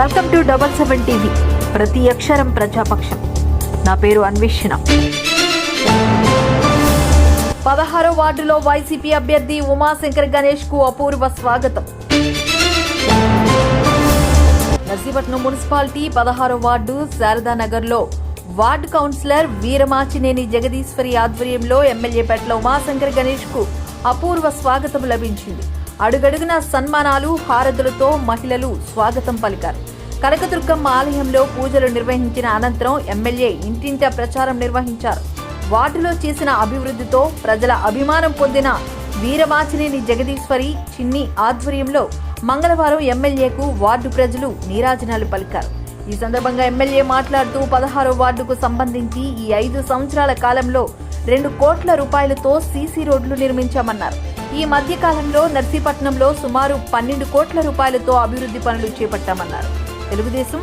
Welcome to double seven TV. ప్రతి అక్షరం ప్రజాపక్షం. నా పేరు అన్వేషణ. పదహారో వార్డులో వైసీపీ అభ్యర్థి ఉమాశంకర్ గణేష్కు అపూర్వ స్వాగతం. నర్సీపట్నం మున్సిపాలిటీ పదహారో వార్డు శారదానగర్లో వార్డు కౌన్సిలర్ వీరమాచినేని జగదీశ్వరి ఆధ్వర్యంలో ఎమ్మెల్యే పెట్ల ఉమాశంకర్ గణేష్కు అపూర్వ స్వాగతం లభించింది. అడుగడుగున సన్మానాలు హారతులతో మహిళలు స్వాగతం పలికారు. కనకదుర్గమ్మ ఆలయంలో పూజలు నిర్వహించిన అనంతరం ఎమ్మెల్యే ఇంటింటా ప్రచారం నిర్వహించారు. వార్డులో చేసిన అభివృద్ధితో ప్రజల అభిమానం పొందిన వీరవాచినేని జగదీశ్వరి చిన్ని ఆధ్వర్యంలో మంగళవారం ఎమ్మెల్యేకు వార్డు ప్రజలు నీరాజనాలు పలికారు. ఈ సందర్భంగా ఎమ్మెల్యే మాట్లాడుతూ పదహారో వార్డుకు సంబంధించి ఈ ఐదు సంవత్సరాల కాలంలో రెండు కోట్ల రూపాయలతో సీసీ రోడ్లు నిర్మించామన్నారు. ఈ మధ్య కాలంలో నర్సీపట్నంలో సుమారు పన్నెండు కోట్ల రూపాయలతో అభివృద్ధి పనులు చేపట్టామన్నారు. తెలుగుదేశం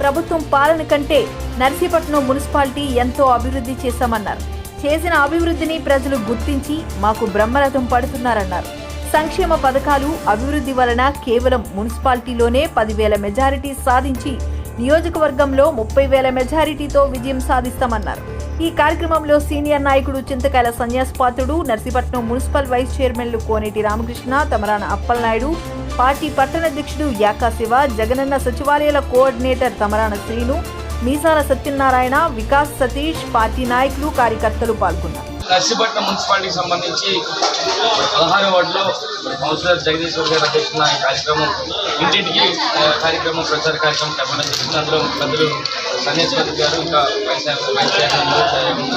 ప్రభుత్వం పాలన కంటే నర్సీపట్నం మున్సిపాలిటీ ఎంతో అభివృద్ధి చేశామన్నారు. చేసిన అభివృద్ధిని ప్రజలు గుర్తించి మాకు బ్రహ్మరథం పడుతున్నారన్నారు. సంక్షేమ పథకాలు అభివృద్ధి వలన కేవలం మున్సిపాలిటీలోనే పదివేల మెజారిటీ సాధించి నియోజకవర్గంలో ముప్పై వేల మెజారిటీతో విజయం సాధిస్తామన్నారు. ఈ కార్యక్రమంలో సీనియర్ నాయకుడు చింతకాయల సన్యాసపాత్రుడు నర్సీపట్నం మున్సిపల్ వైస్ చైర్మన్లు కోనేటి రామకృష్ణ తమరాన అప్పలనాయుడు పార్టీ పట్టణ అధ్యక్షుడు యాకా శివ జగనన్న సచివాలయాల కోఆర్డినేటర్ తమరాన శ్రీను మీసాల సత్యనారాయణ వికాస్ సతీష్ పార్టీ నాయకులు కార్యకర్తలు పాల్గొన్నారు. నర్సిపట్నం మున్సిపాలిటీకి సంబంధించి పదహారు వార్డులో కౌన్సిలర్ జగదీశ్వర్ గారు అధ్యక్షున ఈ కార్యక్రమం ఇంటింటికి కార్యక్రమం ప్రచార కార్యక్రమం చెప్పడం జరిగింది. అందులో పెద్దలు సన్యాసపతి గారు ఇంకా వైస్ వైస్ చైర్మన్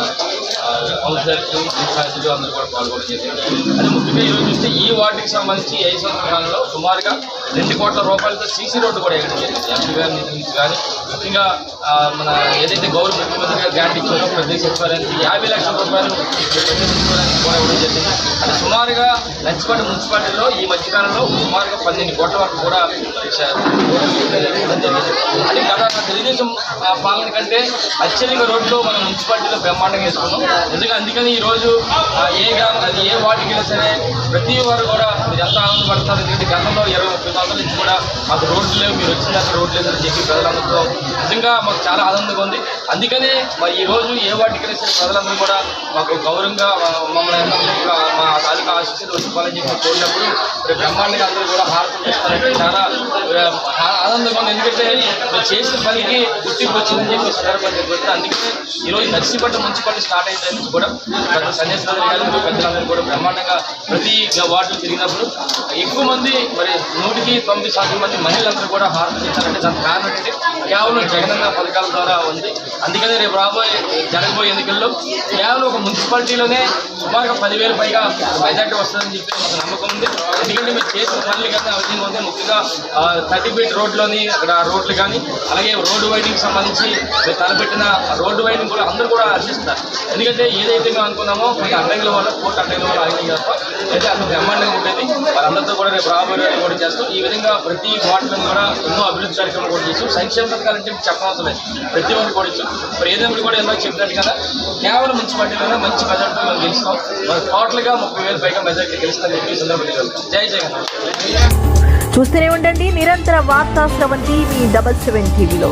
ఆ, ఇన్ఛార్జీలు అందరూ కూడా పాల్గొనడం జరిగింది. అది ముఖ్యంగా ఈరోజు చూస్తే ఈ వార్డుకి సంబంధించి ఐదు సంవత్సరాలలో సుమారుగా రెండు కోట్ల రూపాయలతో సీసీ రోడ్డు కూడా వేయడం జరిగింది. ఎంపీ గారి నుంచి కానీ ముఖ్యంగా మన ఏదైతే గౌరవ ముఖ్యమంత్రి గారు గ్రాంట్ ఇచ్చారో ప్రతి సచివాలయానికి యాభై లక్షల రూపాయలు ప్రతి సచివాలయానికి కూడా ఇవ్వడం జరిగింది. అది సుమారుగా నచ్చిపట్టు మున్సిపాలిటీలో ఈ మధ్యకాలంలో సుమారుగా పన్నెండు కోట్ల వరకు కూడా చ- అది గత తెలుగుదేశం పాలన కంటే అత్యధిక రోడ్లు మన మున్సిపాలిటీలో బ్రహ్మాండంగా వేసుకున్నాం. ఎందుకంటే అందుకని ఈరోజు ఏ గ్రామం అది ఏ వార్డుకి వెళ్ళినా సరే ప్రతి వారు కూడా మీరు ఎంత ఆనందపడతారు. ఎందుకంటే గతంలో ఇరవై ముప్పై సంవత్సరాల నుంచి కూడా మాకు రోడ్లు లేవు మీరు వచ్చిందాక రోడ్లు లేదని చెప్పి ప్రజలందరితో నిజంగా మాకు చాలా ఆనందంగా ఉంది. అందుకనే మరి ఈరోజు ఏ వాటికి వెళ్ళినా సరే ప్రజలందరూ కూడా మాకు గౌరవంగా మమ్మల్ని అందరినీ కూడా మా తాలూకా ఆశీస్సులు వచ్చిపోవాలని చెప్పి కోరినప్పుడు బ్రహ్మాండంగా అందరూ కూడా భారతం చేస్తారంటే చాలా ఆనందంగా ఉంది. ఎందుకంటే చేసిన పనికి గుర్తింపు వచ్చిందని చెప్పి సందర్భంగా చెప్తున్నారు అందుకనే ఈరోజు నర్సీపట్నం మున్సిపాలిటీ స్టార్ట్ అయిన నుంచి కూడా పెద్ద సన్యాసరాజు పెద్దలందరూ కూడా బ్రహ్మాండంగా ప్రతి వార్డులు తిరిగినప్పుడు ఎక్కువ మంది మరి నూటికి తొమ్మిది శాతం మంది మహిళలందరూ కూడా హారతులు ఇచ్చారంటే దానికి కారణం ఏంటంటే కేవలం జగనన్న పథకాల ద్వారా ఉంది. అందుకనే రేపు రాబోయే జరగబోయే ఎన్నికల్లో కేవలం ఒక మున్సిపాలిటీలోనే సుమారుగా పదివేలు పైగా మెజార్టీ వస్తుందని చెప్పి మాకు నమ్మకం ఉంది. ఎందుకంటే మీరు చేసిన పనులు కానీ అవన్నీ ఉంది. ముఖ్యంగా థర్టీ ఫీట్ రోడ్లోని అక్కడ రోడ్లు కానీ అలాగే రోడ్డు వైడింగ్ సంబంధించి మీరు తలపెట్టిన రోడ్డు వైడింగ్ కూడా అందరూ కూడా హర్షిస్తారు ఎందుకంటే ఏదైతే మేము అనుకున్నామో కొంత అడ్డంకుల వల్ల కోర్టు అడ్డంకుల వల్ల ఆగినాయి తప్ప అయితే అంత బ్రహ్మాండంగా ఉండేది వాళ్ళందరితో కూడా రేపు రాబోయే కూడా చేస్తాం. ఈ విధంగా ప్రతి వార్డులో కూడా ఎన్నో అభివృద్ధి కార్యక్రమాలు కూడా చేస్తాం. సంక్షేమ పథకాలంటే చెప్పనవసరం లేదు. ప్రతి ఒక్కరు కూడా ఇచ్చాం. ఇప్పుడు ఏదైనా కూడా ఎన్నో చెప్పినట్టు కదా కేవలం మున్సిపాలిటీలోనే మంచి మెజార్టీ మనం గెలుస్తాం. మరి టోటల్గా ముప్పై వేల పైగా మెజార్టీ గెలుస్తాం చెప్పి ఈ సందర్భంగా జై జగన్. చూస్తూనే ఉండండి. నిరంతర వార్తా స్రవంతి మీ డబల్ సెవెన్ టీవీలో.